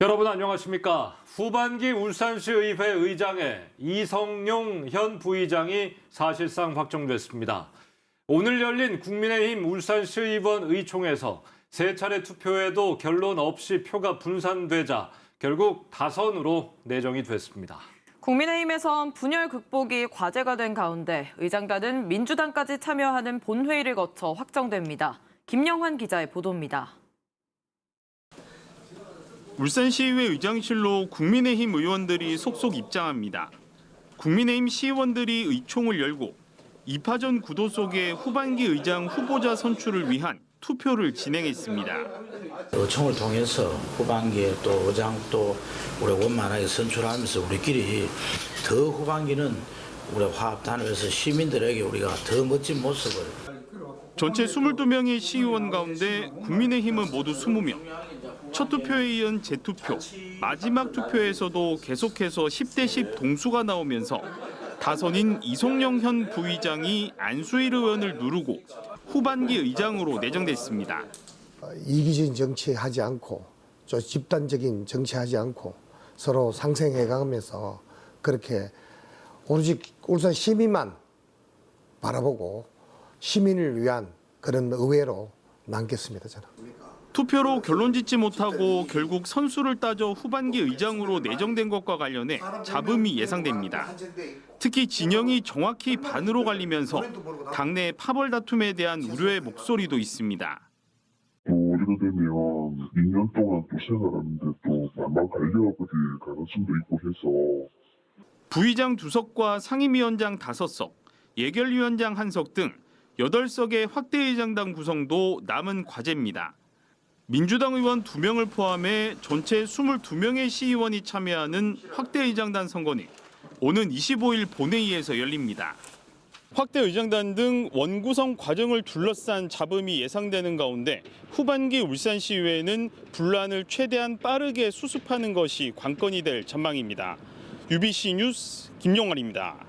여러분 안녕하십니까? 후반기 울산시 의회 의장에 이성용 현 부의장이 사실상 확정됐습니다. 오늘 열린 국민의힘 울산시 의원 의총에서 세 차례 투표에도 결론 없이 표가 분산되자 결국 다선으로 내정이 됐습니다. 국민의힘에선 분열 극복이 과제가 된 가운데 의장단은 민주당까지 참여하는 본회의를 거쳐 확정됩니다. 김영환 기자의 보도입니다. 울산시의회 의장실로 국민의힘 의원들이 속속 입장합니다. 국민의힘 시의원들이 의총을 열고 2파전 구도 속에 후반기 의장 후보자 선출을 위한 투표를 진행했습니다. 의총을 통해서 후반기에 또 의장 또 우리 원만하게 선출하면서 우리끼리 더 후반기는 우리 화합단에서 시민들에게 우리가 더 멋진 모습을 전체 22명의 시의원 가운데 국민의힘은 모두 20명. 첫 투표에 이은 재투표, 마지막 투표에서도 계속해서 10대 10 동수가 나오면서 다선인 이송영 현 부의장이 안수일 의원을 누르고 후반기 의장으로 내정됐습니다. 이기적인 정치하지 않고 좀 집단적인 정치하지 않고 서로 상생해가면서 그렇게 오로지 울산 시민만 바라보고 시민을 위한 그런 의회로 남겠습니다 저는. 투표로 결론 짓지 못하고 결국 선수를 따져 후반기 의장으로 내정된 것과 관련해 잡음이 예상됩니다. 특히 진영이 정확히 반으로 갈리면서 당내 파벌 다툼에 대한 우려의 목소리도 있습니다. 이래 되면 2년 동안 또 생활하는데 또 반반 갈려버릴 가능성도 있고 해서 부의장 두석과 상임위원장 다섯 석, 예결위원장 한 석등 8석의 확대의장당 구성도 남은 과제입니다. 민주당 의원 2명을 포함해 전체 22명의 시의원이 참여하는 확대 의장단 선거는 오는 25일 본회의에서 열립니다. 확대 의장단 등 원구성 과정을 둘러싼 잡음이 예상되는 가운데 후반기 울산시의회는 분란을 최대한 빠르게 수습하는 것이 관건이 될 전망입니다. UBC 뉴스 김용환입니다.